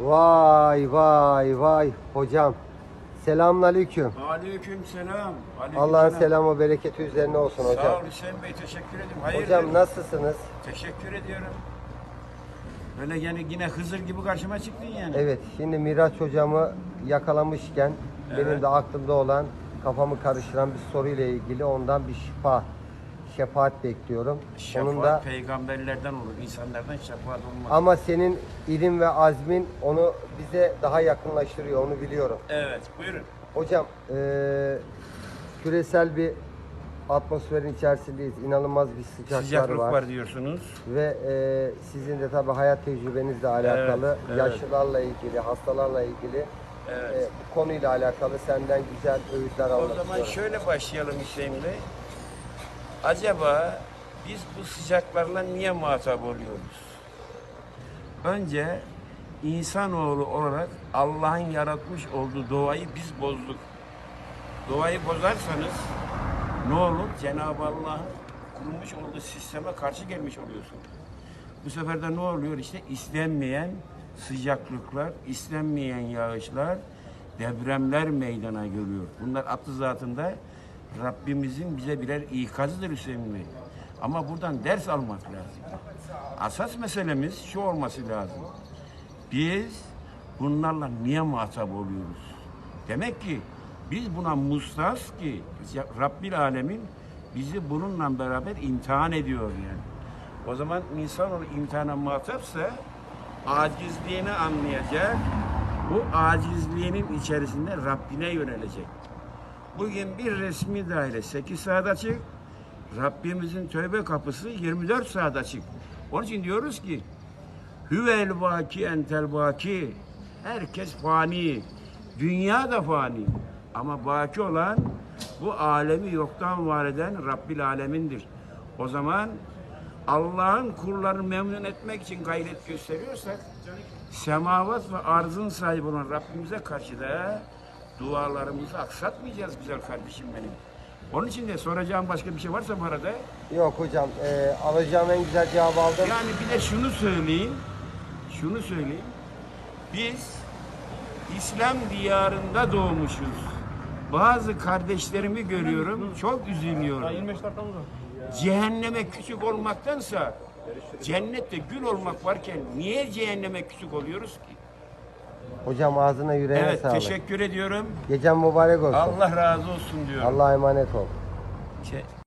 Vay vay vay hocam. Selamünaleyküm. Aleyküm selam. Aleyküm Allah'ın selam. selamı bereketi üzerine olsun Sağ hocam. ol Hüseyin Bey teşekkür ederim. Hayırdır? Hocam nasılsınız? Teşekkür ediyorum. Böyle yani yine Hızır gibi karşıma çıktın yani. Evet şimdi Miraç hocamı yakalamışken benim Evet. de aklımda olan kafamı karıştıran bir soruyla ilgili ondan bir şifa, şefaat bekliyorum. Şefaat Onun da peygamberlerden olur. insanlardan şefaat olmaz. ama senin ilim ve azmin onu bize daha yakınlaştırıyor onu biliyorum. Evet buyurun. Hocam eee, küresel bir atmosferin içerisindeyiz. İnanılmaz bir sıcaklar Sıcaklık var. var. diyorsunuz. Ve eee, sizin de tabii hayat tecrübenizle alakalı, evet. yaşlılarla ilgili, hastalarla ilgili Evet. eee, bu konuyla alakalı senden güzel öğütler O almak zaman istiyorum. şöyle başlayalım Hüseyin Bey. Acaba biz bu sıcaklarla niye muhatap oluyoruz? Önce insanoğlu olarak Allah'ın yaratmış olduğu doğayı biz bozduk. Doğayı bozarsanız ne olur? Cenab-ı Allah'ın kurmuş olduğu sisteme karşı gelmiş oluyorsunuz. Bu sefer de ne oluyor? İşte istenmeyen sıcaklıklar, istenmeyen yağışlar, depremler meydana geliyor. Bunlar atlı zatında Rabbimizin bize birer ikazıdır Hüseyin Bey. Ama buradan ders almak lazım. Asas meselemiz şu olması lazım. Biz bunlarla niye muhatap oluyoruz? Demek ki biz buna mustaz ki Rabbil Alemin bizi bununla beraber imtihan ediyor yani. O zaman insanoğlu imtihana muhatapsa acizliğini anlayacak. Bu acizliğinin içerisinde Rabbine yönelecek. Bugün bir resmi daire 8 saat açık. Rabbimizin tövbe kapısı 24 saat açık. Onun için diyoruz ki Hüvel vaki entel vaki. Herkes fani. Dünya da fani. Ama baki olan bu alemi yoktan var eden Rabbil Alemindir. O zaman Allah'ın kullarını memnun etmek için gayret gösteriyorsak semavat ve arzın sahibi olan Rabbimize karşı da dualarımızı aksatmayacağız güzel kardeşim benim. Onun için de soracağım başka bir şey varsa bu arada Yok hocam eee, alacağım en güzel cevabı aldım. yani bir de şunu söyleyeyim. Şunu söyleyeyim. Biz İslam diyarında doğmuşuz. Bazı kardeşlerimi görüyorum. Çok üzülüyorum. Cehenneme küçük olmaktansa cennette gül olmak varken niye cehenneme küçük oluyoruz ki? Hocam ağzına yüreğine Evet sağlık. teşekkür ediyorum. Gecen mübarek olsun. Allah razı olsun diyorum. Allah'a emanet ol. Şey-